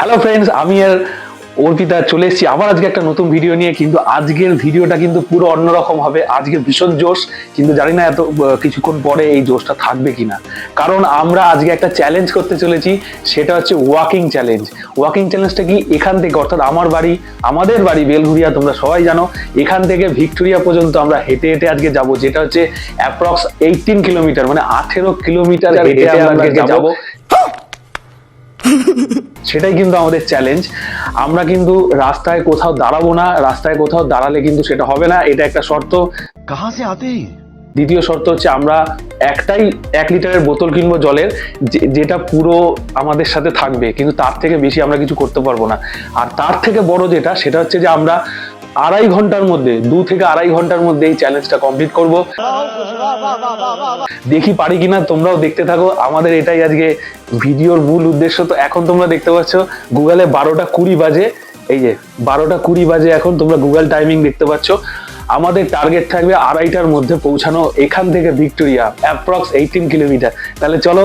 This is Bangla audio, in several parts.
হ্যালো ফ্রেন্ডস আমি আর অর্পিতা চলে এসেছি। আবার আজকে একটা নতুন ভিডিও নিয়ে কিন্তু আজকের ভিডিওটা কিন্তু পুরো অন্যরকম হবে। আজকে ভীষণ জোশ কিন্তু জানি না এত কিছুক্ষণ পরে এই জোশটা থাকবে কিনা। কারণ আমরা আজকে একটা চ্যালেঞ্জ করতে চলেছি সেটা হচ্ছে ওয়াকিং চ্যালেঞ্জ ওয়াকিং চ্যালেঞ্জটা কি? এখান থেকে অর্থাৎ আমার বাড়ি আমাদের বাড়ি বেলঘুরিয়া তোমরা সবাই জানো এখান থেকে ভিক্টোরিয়া পর্যন্ত আমরা হেঁটে হেঁটে আজকে যাব যেটা হচ্ছে অ্যাপ্রক্স এইটিন কিলোমিটার মানে আঠেরো কিলোমিটার হেঁটে আমরা যাব। সেটাই কিন্তু আমাদের চ্যালেঞ্জ আমরা কিন্তু রাস্তায় কোথাও দাঁড়াবো না রাস্তায় কোথাও দাঁড়ালে কিন্তু সেটা হবে না এটা একটা শর্ত। কাহা সে আতে দ্বিতীয় শর্ত হচ্ছে আমরা একটাই এক লিটারের বোতল কিনবো জলের যেটা পুরো আমাদের সাথে থাকবে কিন্তু তার থেকে বেশি আমরা কিছু করতে পারব না। আর তার থেকে বড় যেটা সেটা হচ্ছে যে আমরা আড়াই ঘণ্টার মধ্যে, দু থেকে আড়াই ঘণ্টার মধ্যে এই চ্যালেঞ্জটা কমপ্লিট করব। দেখি পারি কিনা, তোমরাও দেখতে থাকো। আমাদের এটাই আজকে ভিডিওর মূল উদ্দেশ্য। তো এখন তোমরা দেখতে পাচ্ছ গুগলে বারোটা কুড়ি বাজে। এই যে, বারোটা কুড়ি বাজে এখন তোমরা গুগল টাইমিং দেখতে পাচ্ছ। আমাদের টার্গেট থাকবে আড়াইটার মধ্যে পৌঁছানো এখান থেকে ভিক্টোরিয়া অ্যাপ্রক্স এইটিন কিলোমিটার তাহলে চলো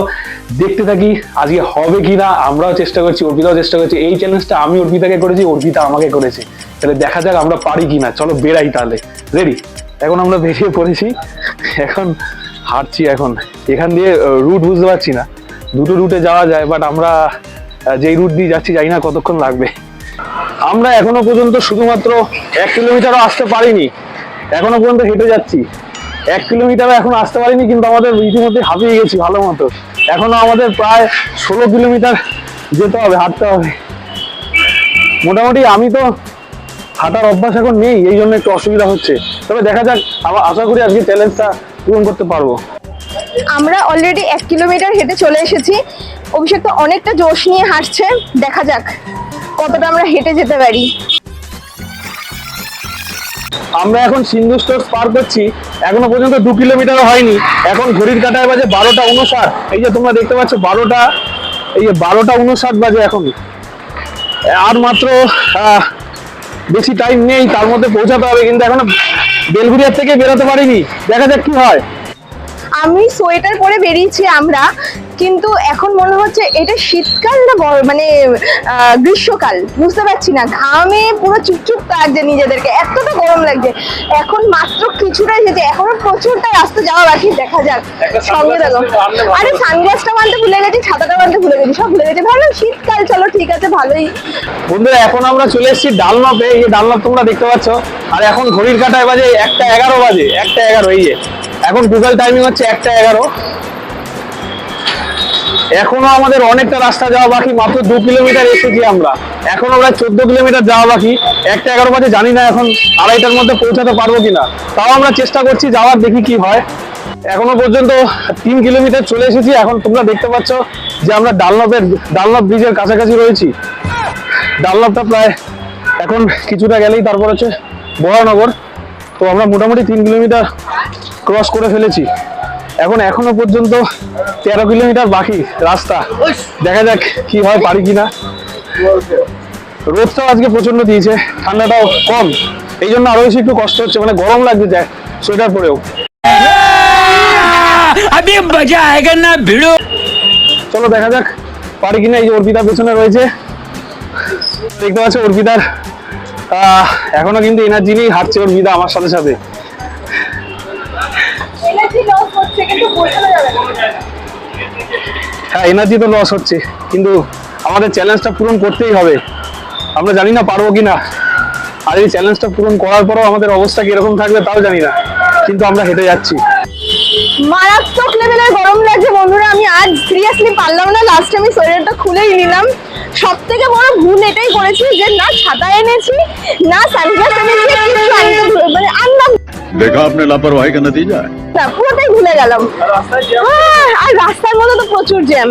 দেখতে থাকি আজকে হবে কিনা, আমরাও চেষ্টা করছি, অর্পিতাও চেষ্টা করছি। এই চ্যালেঞ্জটা আমি অর্পিতাকে করেছি, অর্পিতা আমাকে করেছে। তাহলে দেখা যাক আমরা পারি কিনা। চলো বেরাই তাহলে। রেডি এখন আমরা বেরিয়ে পড়েছি। এখন হাঁটছি এখন। এখান দিয়ে রুট বুঝতে পারছি না। দুটো রুটে যাওয়া যায় বাট আমরা যেই রুট দিয়ে যাচ্ছি জানি না কতক্ষণ লাগবে। আমরা এখনও পর্যন্ত শুধুমাত্র এক কিলোমিটারও আসতে পারিনি। এখনও পর্যন্ত হেঁটে যাচ্ছি। এক কিলোমিটার এখন আসতে পারিনি, কিন্তু আমাদের ইতিমধ্যে হাঁপিয়ে গেছি ভালো মতো। এখনও আমাদের প্রায় ষোলো কিলোমিটার যেতে হবে, হাঁটতে হবে। মোটামুটি আমি তো হাঁটার অভ্যাস এখন নেই, এই জন্য একটু অসুবিধা হচ্ছে। তবে দেখা যাক আমার আশা করি আজকে চ্যালেঞ্জটা পূরণ করতে পারব। আমরা অলরেডি এক কিলোমিটার হেঁটে চলে এসেছি। অভিষেক তো অনেকটা জোশ নিয়ে হাঁটছে, দেখা যাক কতটা আমরা হেঁটে যেতে পারি। আমরা এখন সিন্ধু স্টোর্স পার করছি, এখনও পর্যন্ত দু কিলোমিটারও হয়নি। এখন ঘড়ির কাটায় বাজে বারোটা উনষাট এই যে তোমরা দেখতে পাচ্ছ, বারোটা, এই যে বারোটা উনষাট বাজে এখন আর মাত্র বেশি টাইম নেই, তার মধ্যে পৌঁছাতে হবে, কিন্তু এখনও বেলগুড়িয়ার থেকে বেরোতে পারিনি। দেখা যাক কি হয়। আমি সোয়েটার পরে বেরিয়েছি আমরা। কিন্তু এখন মনে হচ্ছে এটা শীতকাল না মানে গ্রীষ্মকাল বুঝতে পারছি না। ঘামে পুরো চুপচুপ লাগছে নিজেদেরকে এতটা গরম লাগছে। এখন মাত্র কিছুটা এসেছে এখনও প্রচুরটা রাস্তা যাওয়া বাকি দেখা যাক সঙ্গে দেখো আরে সানগ্লাসটা বানতে ভুলে গেছি ছাতাটা বানতে ভুলে গেছি সব ভুলে গেছি। ভালো শীতকাল চলো ঠিক আছে ভালোই। বন্ধুরা এখন আমরা চলে এসেছি ডালমাপে এই যে তোমরা দেখতে পাচ্ছ। আর এখন ঘড়ির কাটায় বাজে একটা এগারো বাজে একটা এগারো এই যে। এখন গুগল টাইমিং হচ্ছে একটা এগারো। এখনও আমাদের অনেকটা রাস্তা যাওয়া বাকি, মাত্র দু কিলোমিটার এসেছি আমরা। এখন আমরা চোদ্দ কিলোমিটার যাওয়া বাকি। একটা এগারো বাজে জানি না এখন আড়াইটার মধ্যে পৌঁছাতে পারব কিনা। তাও আমরা চেষ্টা করছি যাওয়ার, দেখি কি হয়। এখনও পর্যন্ত তিন কিলোমিটার চলে এসেছি। এখন তোমরা দেখতে পাচ্ছ যে আমরা ডালনপের, ডালনপ ব্রিজের কাছাকাছি রয়েছি। ডানলপটা প্রায় এখন কিছুটা গেলেই তারপর হচ্ছে বড়নগর। তো আমরা মোটামুটি তিন কিলোমিটার ক্রস করে ফেলেছি। এখন এখনও পর্যন্ত তেরো কিলোমিটার বাকি রাস্তা। দেখা যাক কি হয় পারি কিনা। রোদটাও আজকে প্রচণ্ড দিয়েছে ঠান্ডাটাও কম। এই জন্য আরও বেশি একটু কষ্ট হচ্ছে মানে গরম লাগছে যায় সোয়েটার পরেও। চলো দেখা যাক পারি কিনা এই যে অর্পিতার পেছনে রয়েছে। দেখতে পাচ্ছ অর্পিতার এখনও কিন্তু এনার্জি নেই হাঁটছে অর্পিতা আমার সাথে সাথে। হ্যাঁ এনার্জি তো লস হচ্ছে কিন্তু আমাদের চ্যালেঞ্জটা পূরণ করতেই হবে। আমরা জানি না পারব কিনা। আর এই চ্যালেঞ্জটা পূরণ করার পরও আমাদের অবস্থা কীরকম থাকবে তাও জানি না কিন্তু আমরা হেঁটে যাচ্ছি। মারাত্মক লেভেলের গরম লাগছে বন্ধুরা আমি আজ সিরিয়াসলি পারলাম না। লাস্ট আমি সোয়েটারটা খুলেই নিলাম। সব থেকে বড় ভুল এটাই করেছি যে না ছাতা এনেছি না সানগ্লাস এনেছি মানে আনলাম देखा आपने लापरवाही का नतीजा है না পুরোটাই ভুলে গেলাম হ্যাঁ, আর রাস্তার মধ্যে তো প্রচুর জ্যাম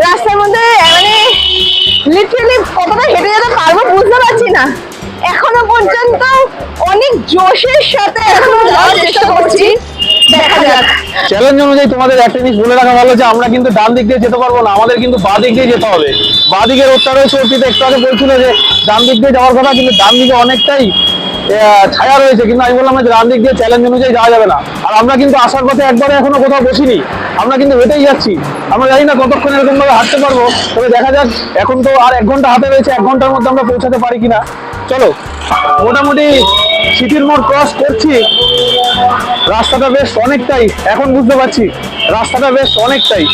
রাস্তার মধ্যে মানে লিটারালি কতটা হেঁটে যেতে পারবো বুঝতে পারছি না এখনো পর্যন্ত অনেক জোশের সাথে এখনো যাওয়ার চেষ্টা করছি দেখা যাক চ্যালেঞ্জ অনুযায়ী তোমাদের একটা জিনিস বলে রাখা ভালো যে আমরা কিন্তু ডান দিক দিয়ে যেতে পারবো না আমাদের কিন্তু বাঁ দিক দিয়ে যেতে হবে বাঁ দিকে রোডটা রয়েছে অর্পিত একটু আগে বলছিল যে ডান দিক দিয়ে যাওয়ার কথা কিন্তু ডান দিকে অনেকটাই আহ, ছায়া রয়েছে, কিন্তু আমি বললাম যে ডান দিক দিয়ে চ্যালেঞ্জ অনুযায়ী যাওয়া যাবে না। আর আমরা কিন্তু আসার পথে একবারে এখনও কোথাও বসিনি। আমরা কিন্তু হেঁটেই যাচ্ছি। আমরা জানি না কতক্ষণ এরকম ভাবে হাঁটতে পারব। তবে দেখা যাক, এখন তো আর এক ঘণ্টা হাতে রয়েছে, এক ঘণ্টার মধ্যে আমরা পৌঁছাতে পারি কিনা। চলো, মোটামুটি সিটির মোড় ক্রস করছি। রাস্তাটা বেশ অনেকটাই, এখন বুঝতে পারছি, রাস্তাটা বেশ অনেকটাই।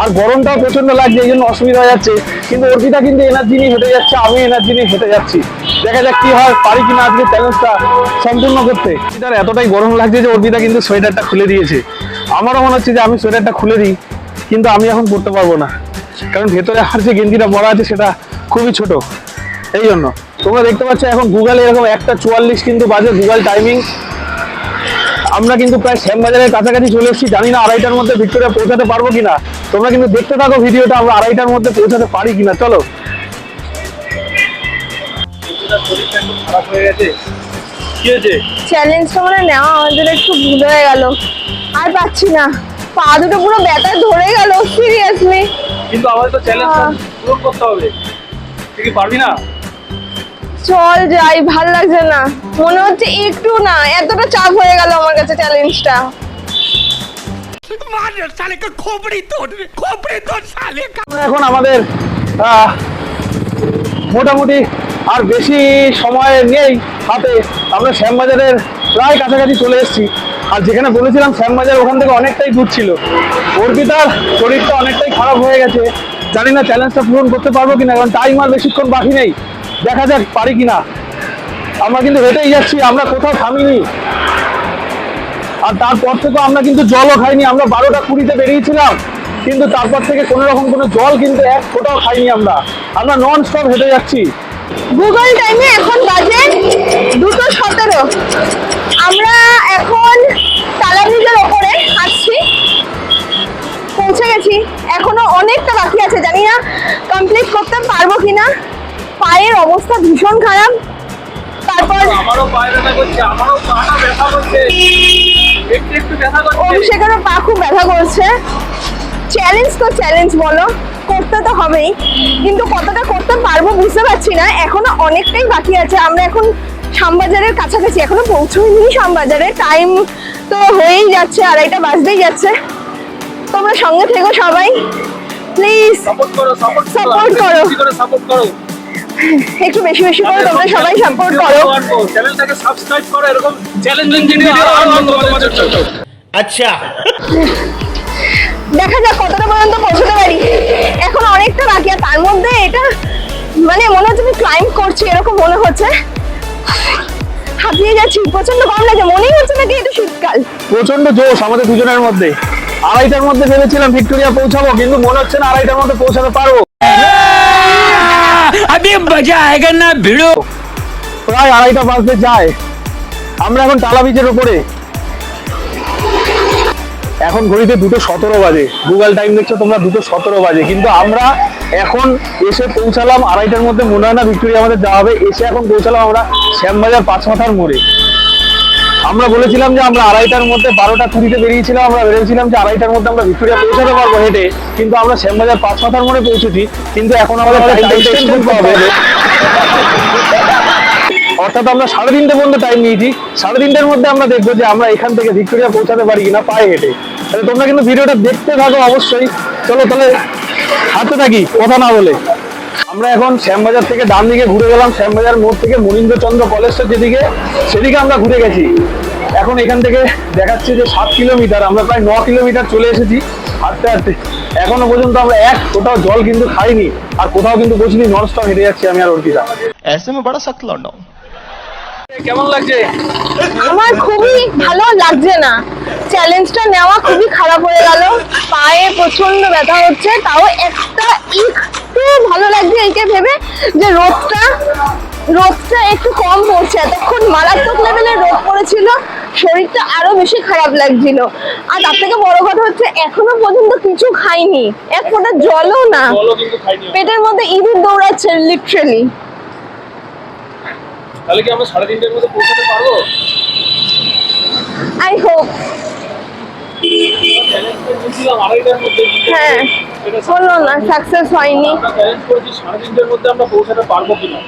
আর গরমটাও প্রচণ্ড লাগছে, এই জন্য অসুবিধা হয়ে যাচ্ছে। কিন্তু অর্পিতা কিন্তু এনার্জি নিয়ে হেঁটে যাচ্ছে, আমি এনার্জি নিয়ে হেঁটে যাচ্ছি। দেখা যাক কি হয়, পারি কিনা আজকে চ্যালেঞ্জটা সম্পূর্ণ করতে। অর্পিতার এতটাই গরম লাগছে যে অর্পিতা কিন্তু সোয়েটারটা খুলে দিয়েছে। আমারও মনে হচ্ছে যে আমি সোয়েটারটা খুলে দিই, কিন্তু আমি এখন পড়তে পারব না। কারণ ভেতরে আর যে গেঞ্জিটা পরা আছে সেটা খুবই ছোট। এই জন্য। তোমরা দেখতে পাচ্ছ এখন গুগলে এরকম একটা চুয়াল্লিশ কিন্তু বাজে গুগল টাইমিং আমরা কিন্তু প্রায় শ্যামবাজারের কাছাকাছি চলে এসেছি জানি না আড়াইটার মধ্যে ভিক্টোরিয়া পৌঁছাতে পারব কিনা। তোমরা কিন্তু দেখতে থাকো ভিডিওটা আমরা আড়াইটার মধ্যে পৌঁছাতে পারি কিনা চলো। খারাপ হয়ে গেছে কি হয়েছে চ্যালেঞ্জটা মানে নেওয়া আমাদের একটু ভুল হয়ে গেল। আর পাচ্ছি না। পা দুটো পুরো ব্যথা ধরে গেল সিরিয়াসলি কিন্তু আমাদের তো চ্যালেঞ্জটা হ্যাঁ। পূরণ করতে হবে। তুই কি পারবি না? চল যাই ভালো লাগছে না। মনে হচ্ছে একটু না এতটা চাপ হয়ে গেল আমার কাছে চ্যালেঞ্জটা এখন আমাদের মোটামুটি আর বেশি সময় নেই হাতে। আমরা শ্যামবাজারের প্রায় কাছাকাছি চলে এসেছি। আর যেখানে বলেছিলাম শ্যামবাজার ওখান থেকে অনেকটাই দূর ছিল। অর্পিতার শরীরটা অনেকটাই খারাপ হয়ে গেছে। জানি না চ্যালেঞ্জটা পূরণ করতে পারব কিনা কারণ টাইম আর বেশিক্ষণ বাকি নেই। দেখা যাক পারি কিনা। আমরা কিন্তু হেঁটেই যাচ্ছি, আমরা কোথাও থামিনি। আর তারপর থেকে আমরা কিন্তু জলও খাইনি, আমরা বারোটা কুড়িতে বেরিয়েছিলাম। কিন্তু তারপর থেকে কোনো রকম কোনো জল কিন্তু এক ফোটাও খাইনি আমরা। আমরা নন স্টপ হেঁটে যাচ্ছি। গুগল টাইমে এখন বাজে দুটো সতেরো। আমরা এখন তালাব্রিজের ওপরে আসছি পৌঁছে গেছি। এখনও অনেকটা বাকি আছে, জানি না কমপ্লিট করতে পারব কিনা। পায়ের অবস্থা ভীষণ খারাপ। তারপর অভিষেকেরও পা খুব ব্যথা করছে। চ্যালেঞ্জ তো চ্যালেঞ্জ বলো করতে তো হবেই। কিন্তু কতটা করতে পারব বুঝতে পারছি না এখনও অনেকটাই বাকি আছে। আমরা এখন শ্যামবাজারের কাছাকাছি এখনও পৌঁছইনি শ্যামবাজারে। টাইম তো হয়েই যাচ্ছে আড়াইটা বাজতেই যাচ্ছে। তোমরা সঙ্গে থেকো সবাই। প্লিজ সাপোর্ট করো সাপোর্ট করো। সাপোর্ট করো। একটু বেশি বেশি করে তোমরা সবাই সাপোর্ট করো। চ্যানেলটাকে সাবস্ক্রাইব করো এরকম চ্যালেঞ্জিং ভিডিও আরও তোমাদের জন্য। আচ্ছা। দেখা যাক কতটা পর্যন্ত পৌঁছতে পারি। এখন অনেকটা বাকি আর তার মধ্যে এটা মানে মনে হচ্ছে ক্লাইম্ব করছি এরকম মনে হচ্ছে। হাঁপিয়ে যাচ্ছি প্রচণ্ড গরম লাগে মনেই হচ্ছে নাকি এটা শীতকাল। প্রচণ্ড জোশ আমাদের দুজনের মধ্যে। আড়াইটার মধ্যে ভেবেছিলাম ভিক্টোরিয়া পৌঁছাবো কিন্তু মনে হচ্ছে না আড়াইটার মধ্যে পৌঁছাতে পারব। আবি মজা আয়েগা না ভিড়ো প্রায় আড়াইটা বাজতে যায়। আমরা এখন টালা বিচের উপরে। এখন ঘড়িতে দুটো সতেরো বাজে। গুগল টাইম দেখছ তোমরা, দুটো সতেরো বাজে। কিন্তু আমরা এখন এসে পৌঁছালাম আড়াইটার মধ্যে। মনে হয় না ভিক্টোরিয়া আমাদের যাওয়া হবে। এসে এখন পৌঁছালাম আমরা শ্যামবাজার পাঁচ মাথার মোড়ে। আমরা বলেছিলাম যে আমরা আড়াইটার মধ্যে বারোটা কুড়িতে বেরিয়েছিলাম আমরা বেরিয়েছিলাম যে আড়াইটার মধ্যে আমরা ভিক্টোরিয়া পৌঁছাতে পারব হেঁটে। কিন্তু আমরা শ্যামবাজার পাঁচ মাথার মোড়ে পৌঁছেছি কিন্তু এখন আমাদের অর্থাৎ আমরা সাড়ে তিনটে পর্যন্ত টাইম নিয়েছি। সাড়ে তিনটের মধ্যে আমরা দেখব যে আমরা এখান থেকে ভিক্টোরিয়া পৌঁছাতে পারি কিনা পায়ে হেঁটে। তাহলে তোমরা কিন্তু ভিডিওটা দেখতে থাকো অবশ্যই। চলো তাহলে হাতে থাকি কথা না বলে। আমরা এখন শ্যামবাজার থেকে ডান দিকে ঘুরে গেলাম শ্যামবাজার মোড় থেকে মনীন্দ্রচন্দ্র কলেজের যেদিকে সেদিকে আমরা ঘুরে গেছি এখন এখান থেকে দেখাচ্ছে যে সাত কিলোমিটার আমরা প্রায় ন কিলোমিটার চলে এসেছি হাঁটতে হাঁটতে এখনো পর্যন্ত আমরা এক কোথাও জল কিন্তু খাইনি আর কোথাও কিন্তু বসিনি নন স্টপ হেঁটে যাচ্ছি আমি আর অর্পিতা ऐसे में बड़ा सख्त लौंडा हूँ কেমন লাগছে আমার খুবই ভালো লাগছে না চ্যালেঞ্জটা নেওয়া খুবই খারাপ হয়ে গেল পায়ে প্রচন্ড ব্যথা হচ্ছে তাও একটা একটু ভালো লাগছে এইটা ভেবে যে রোদটা রোদটা একটু কম পড়ছে। এতক্ষণ মারাত্মক লেভেলের রোদ পড়েছিল শরীরটা আরও বেশি খারাপ লাগছিল। আর তার থেকে বড় কথা হচ্ছে এখনও পর্যন্ত কিছু খাইনি। এক ফোঁটা জলও না। পেটের মধ্যে ইঁদুর দৌড়াচ্ছে লিটারেলি তাহলে কি আমরা সাড়ে তিনটের মধ্যে পৌঁছাতে পারব? আই হোপ হ্যাঁ। হলো না সাকসেস হয়নি। আমরা সাড়ে তিনটের মধ্যে আমরা পৌঁছাতে পারব কিনা?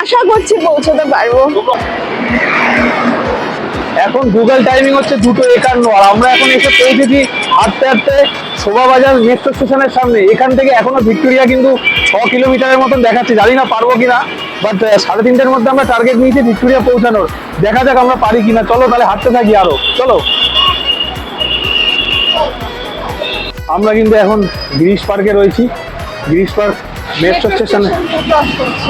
আশা করছি পৌঁছতে পারব। এখন গুগল টাইমিং হচ্ছে দুটো একান্ন আর আমরা এখন এসে পৌঁছেছি হাঁটতে হাঁটতে শোভা বাজার মেট্রো স্টেশনের সামনে। এখান থেকে এখনও ভিক্টোরিয়া কিন্তু ছ কিলোমিটারের মতন দেখাচ্ছে। জানি না পারব কিনা বাট সাড়ে তিনটের মধ্যে আমরা টার্গেট নিয়েছি ভিক্টোরিয়া পৌঁছানোর। দেখা যাক আমরা পারি কিনা। চলো তাহলে হাঁটতে থাকি আরও। চলো। আমরা কিন্তু এখন গিরিশ পার্কে রয়েছি। গিরিশ পার্ক মেট্রো স্টেশনে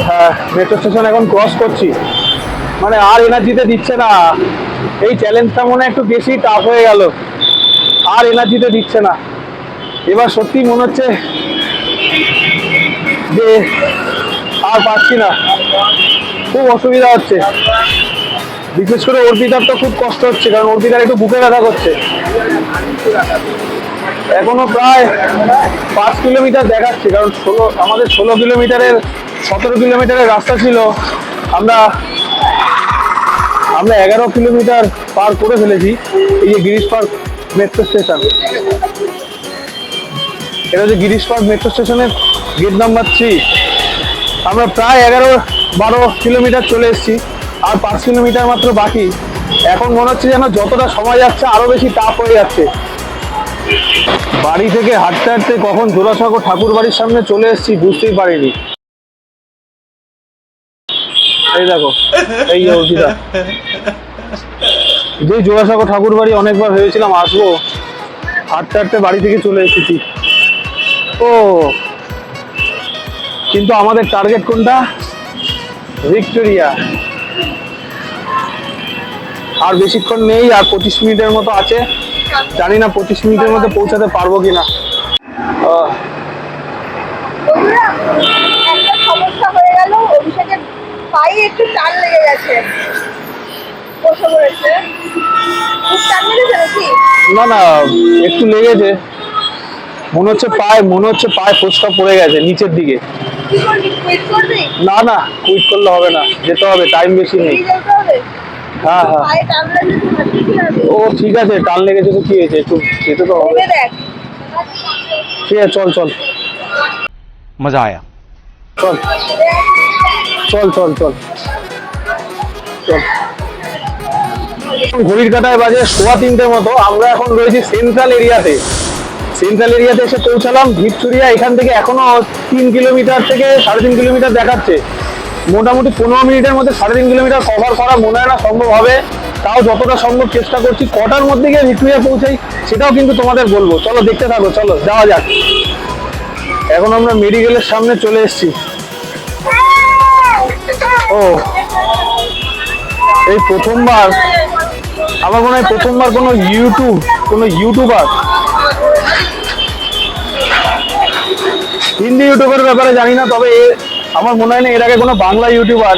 হ্যাঁ মেট্রো স্টেশন এখন ক্রস করছি। মানে আর এনার্জিতে দিচ্ছে না। এই চ্যালেঞ্জটা মনে হয় একটু বেশি টাফ হয়ে গেল। আর এনার্জিতে দিচ্ছে না। এবার সত্যি মনে হচ্ছে যে আর পাচ্ছি না। খুব অসুবিধা হচ্ছে। বিশেষ করে অর্পিতার তো খুব কষ্ট হচ্ছে কারণ অর্পিতার একটু বুকে ব্যথা করছে। এখনও প্রায় পাঁচ কিলোমিটার দেখাচ্ছে, কারণ ষোলো, আমাদের ষোলো কিলোমিটারের, সতেরো কিলোমিটারের রাস্তা ছিল। আমরা আমরা এগারো কিলোমিটার পার করে ফেলেছি, এই যে গিরিশ পার্ক মেট্রো স্টেশন এটা হচ্ছে গিরিশ পার্ক মেট্রো স্টেশনের গেট নাম্বার থ্রি আমরা প্রায় এগারো, বারো কিলোমিটার চলে এসেছি, আর পাঁচ কিলোমিটার মাত্র বাকি। এখন মনে হচ্ছে যেন যতটা সময় যাচ্ছে আরও বেশি টাফ হয়ে যাচ্ছে। বাড়ি থেকে হাঁটতে হাঁটতে কখন জোড়াসাঁকো ঠাকুর বাড়ির সামনে চলে এসেছি বুঝতেই পারিনি। এই দেখো, এই অর্পিতা। যে জোড়াসাঁকো ঠাকুর বাড়ি অনেকবার ভেবেছিলাম আসব, হাঁটতে হাঁটতে বাড়ি থেকে চলে এসেছি। ও, কিন্তু আমাদের টার্গেট কোনটা? ভিক্টোরিয়া। আর বেশিক্ষণ নেই, আর পঁচিশ মিনিটের মতো আছে। জানি না পঁচিশ মিনিটের মধ্যে পৌঁছাতে পারব কিনা। একটা সমস্যা হয়ে গেল অভিষেকের পায়ে একটু টান লেগে গেছে। বসে পড়েছে। টান লেগেছে নাকি? না না একটু লেগেছে। মনে হচ্ছে পায়ে মনে হচ্ছে পায়ে ফোসকা পড়ে গেছে নিচের দিকে। না না কুইট করলে হবে না যেতে হবে টাইম বেশি নেই। হ্যাঁ হ্যাঁ। ও ঠিক আছে টান লেগেছে তো কি হয়েছে? একটু তো হবে। ঠিক আছে চল চল। মজা আয়া। চল। চল চল চল। চল। ঘড়ির কাটায় বাজে সোয়া তিনটের মতো। আমরা এখন রয়েছি সেন্ট্রাল এরিয়াতে সেন্ট্রাল এরিয়াতে এসে পৌঁছালাম। ভিপচুরিয়া এখান থেকে এখনও তিন কিলোমিটার থেকে সাড়ে তিন কিলোমিটার দেখাচ্ছে। মোটামুটি পনেরো মিনিটের মধ্যে সাড়ে তিন কিলোমিটার কভার করা মনে হয় না সম্ভব হবে। তাও যতটা সম্ভব চেষ্টা করছি। কটার মধ্যে গিয়ে ভিক্টোরিয়া পৌঁছাই, সেটাও কিন্তু তোমাদের বলব। চলো, দেখতে থাকো, চলো, যাওয়া যাক। এখন আমরা মেডিকেলের সামনে চলে এসেছি। ও, এই প্রথমবার, আমার মনে হয় প্রথমবার কোনো ইউটিউব কোনো ইউটিউবার হিন্দি ইউটিউবের ব্যাপারে জানি না, তবে আমার মনে হয় না এর আগে কোনো বাংলা ইউটিউবার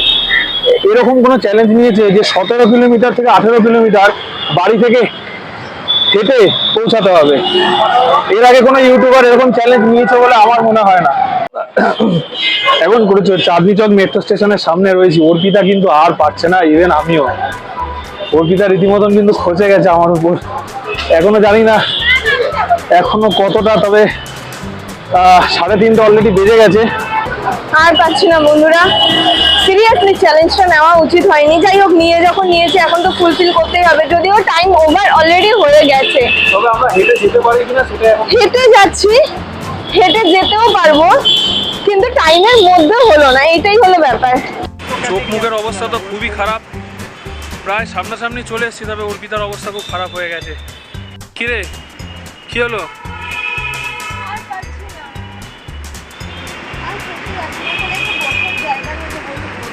এরকম কোনো চ্যালেঞ্জ নিয়েছে যে সতেরো কিলোমিটার থেকে আঠেরো কিলোমিটার বাড়ি থেকে হেঁটে পৌঁছাতে হবে। এর আগে কোনো ইউটিউবার এরকম চ্যালেঞ্জ নিয়েছে বলে আমার মনে হয় না। এখন করেছে চাঁদনি চক মেট্রো স্টেশনের সামনে রয়েছি। অর্পিতা কিন্তু আর পারছে না ইভেন আমিও। অর্পিতা রীতিমতন কিন্তু খসে গেছে আমার উপর। এখনও জানি না এখনও কতটা, তবে সাড়ে তিনটে অলরেডি বেজে গেছে। আর পাচ্ছি না বন্ধুরা। সিরিয়াসলি চ্যালেঞ্জটা নেওয়া উচিত হয়নি। যাই হোক নিয়ে যখন নিয়েছে এখন তো ফুলফিল করতেই হবে। যদিও টাইম ওভার অলরেডি হয়ে গেছে। হেঁটে যেতে পারি কিনা সেটা এখন হেঁটে যাচ্ছি। হেঁটে যেতেও পারব কিন্তু টাইমের মধ্যে হলো না। এটাই হলো ব্যাপার। চোখ মুখের অবস্থা তো খুবই খারাপ। প্রায় সামনাসামনি চলে এসেছি তবে অর্পিতার অবস্থা খুব খারাপ হয়ে গেছে। কিরে? কি হলো?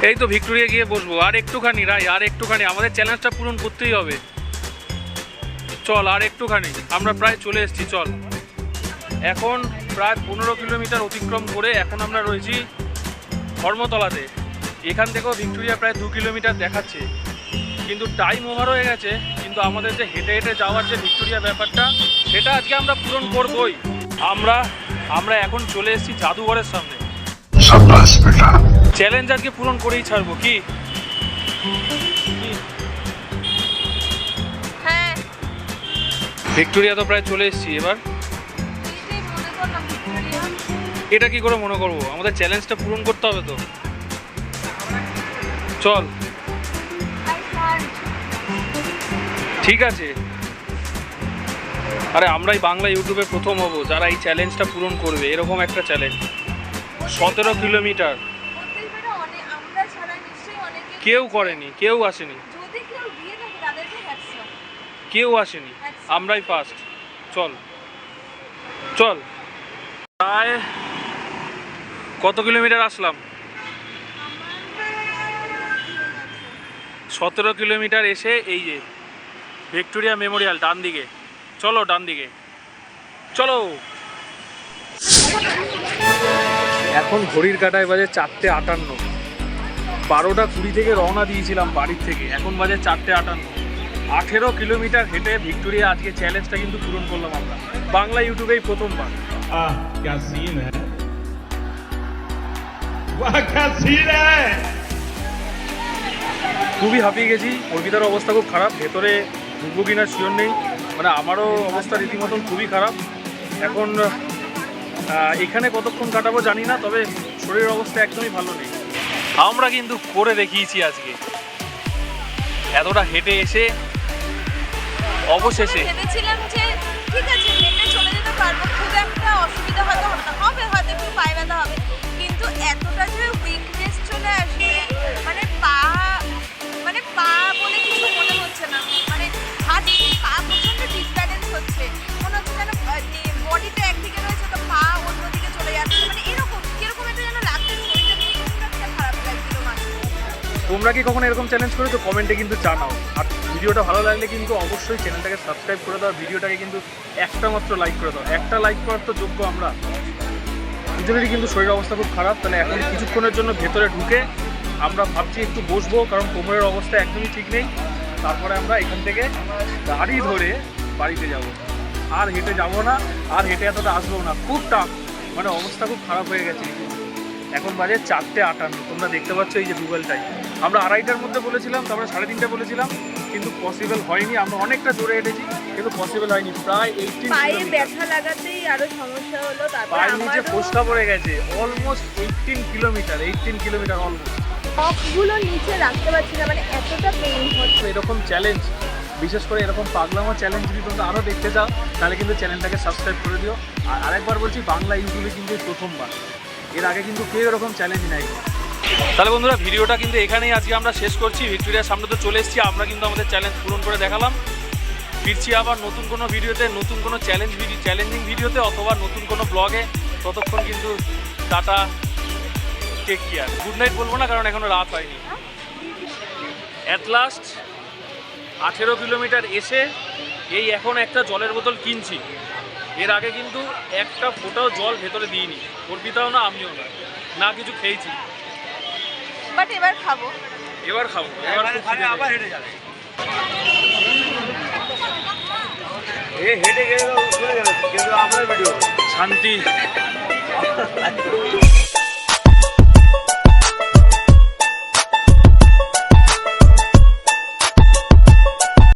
এই তো ভিক্টোরিয়া গিয়ে বসবো। আর একটুখানি রাই আর একটুখানি। আমাদের চ্যালেঞ্জটা পূরণ করতেই হবে। চল, আর একটুখানি। আমরা প্রায় চলে এসেছি, চল। এখন প্রায় পনেরো কিলোমিটার অতিক্রম করে এখন আমরা রয়েছি ধর্মতলাতে। এখান থেকেও ভিক্টোরিয়া প্রায় দু কিলোমিটার দেখাচ্ছে। কিন্তু টাইম ওভার হয়ে গেছে, কিন্তু আমাদের যে হেঁটে হেঁটে যাওয়ার যে ভিক্টোরিয়া ব্যাপারটা, সেটা আজকে আমরা পূরণ করবই। আমরা আমরা এখন চলে এসেছি জাদুঘরের সামনে। বাস বেটা চ্যালেঞ্জ পূরণ করেই ছাড়বো কি? হ্যাঁ। ভিক্টোরিয়া তো প্রায় চলে এসেছি এবার? এটা কি করে মনে করব? আমাদের চ্যালেঞ্জটা পূরণ করতে হবে তো। চল। ঠিক আছে। আরে আমরাই বাংলা ইউটিউবে প্রথম হব যারা এই চ্যালেঞ্জটা পূরণ করবে এরকম একটা চ্যালেঞ্জ। সতেরো কিলোমিটার। কেউ করেনি কেউ আসেনি। কেউ আসেনি আমরাই ফার্স্ট চল। চল। প্রায় কত কিলোমিটার আসলাম? সতেরো কিলোমিটার এসে এই যে ভিক্টোরিয়া মেমোরিয়াল ডান দিকে। চলো ডান দিকে। চলো। এখন ঘড়ির কাটায় বাজে চারটে আটান্ন। বারোটা কুড়ি থেকে রওনা দিয়েছিলাম বাড়ির থেকে এখন বাজে চারটে আটান্ন। আঠেরো কিলোমিটার হেঁটে ভিক্টোরিয়া আজকে চ্যালেঞ্জটা কিন্তু পূরণ করলাম আমরা। বাংলা ইউটিউবেই প্রথমবার। খুবই হাঁপিয়ে গেছি অর্পিতার অবস্থা খুব খারাপ ভেতরে ঢুকবো কিনা শিওর নেই। মানে আমারও অবস্থা রীতিমতন খুবই খারাপ। এখন এখানে কতক্ষণ কাটাবো জানি না তবে শরীরের অবস্থা একদমই ভালো নেই। আমরা কিন্তু করে দেখিয়েছি আজকে। এতটা হেঁটে এসে অবশেষে ভেবেছিলাম যে ঠিক আছে হেঁটে চলে যেতে পারব খুব একটা অসুবিধা হয়তো হবে হয়তো একটু পায়ে ব্যথা হবে। কিন্তু এতটা যে উইকনেস চলে আসবে মানে মানে তোমরা কি কখনো এরকম চ্যালেঞ্জ করেছ? কমেন্টে কিন্তু জানাও। আর ভিডিওটা ভালো লাগলে কিন্তু অবশ্যই চ্যানেলটাকে সাবস্ক্রাইব করে দাও, ভিডিওটাকে কিন্তু একটা মাত্র লাইক করে দাও। একটা লাইক করার তো যোগ্য আমরা। দুজনেরই কিন্তু শরীর অবস্থা খুব খারাপ, তাহলে এখন কিছুক্ষণের জন্য ভেতরে ঢুকে আমরা ভাবছি একটু বসবো, কারণ কোমরের অবস্থা একদমই ঠিক নেই। তারপরে আমরা এখান থেকে গাড়ি ধরে বাড়িতে যাব। আর হেঁটে যাব না, আর হেঁটে এতটা আসব না। খুব টাফ মানে অবস্থা খুব খারাপ হয়ে গেছে। এখন বাজে চারটে আটান্ন। তোমরা দেখতে পাচ্ছ এই যে গুগলটাই আমরা আড়াইটার মধ্যে বলেছিলাম তারপরে সাড়ে তিনটে বলেছিলাম কিন্তু পসিবল হয়নি। আমরা অনেকটা জোরে হেঁটেছি কিন্তু পসিবল হয়নি। প্রায় এইটিন পায়ে ব্যথা লাগাতেই আরও সমস্যা হলো তারপর পায়ের নিচে ফোসকা পড়ে গেছে। Almost eighteen kilometre eighteen kilometre almost পপগুলো নিচে রাখতে পারছি না মানে এতটা পেইন হচ্ছে। এরকম চ্যালেঞ্জ বিশেষ করে এরকম পাগলামো চ্যালেঞ্জ যদি তোমরা আরও দেখতে চাও তাহলে কিন্তু চ্যানেলটাকে সাবস্ক্রাইব করে দিও। আর আরেকবার বলছি বাংলা ইউটিউবে কিন্তু প্রথমবার। এর আগে কিন্তু কেউ এরকম চ্যালেঞ্জ নাই। তাহলে বন্ধুরা ভিডিওটা কিন্তু এখানেই আজকে আমরা শেষ করছি। ভিক্টোরিয়ার সামনে তো চলে এসেছি, আমরা কিন্তু আমাদের চ্যালেঞ্জ পূরণ করে দেখালাম। ফিরছি আবার নতুন কোনো ভিডিওতে, নতুন কোনো চ্যালেঞ্জ ভিডিও চ্যালেঞ্জিং ভিডিওতে অথবা নতুন কোনো ব্লগে ততক্ষণ কিন্তু tata take care good night বলব না, কারণ এখনও রাত হয়নি। অ্যাট লাস্ট আঠেরো কিলোমিটার এসে এই এখন একটা জলের বোতল কিনছি। এর আগে কিন্তু একটা ফোঁটাও জল ভেতরে দিইনি। অর্পিতাও না, আমিও না। না কিছু খেয়েছি। বাট এবার খাব। এবার খাব এবার খুব আবার হেঁটে যাবে এ হেঁটে গেলে কিন্তু আমার ভিডিও শান্তি।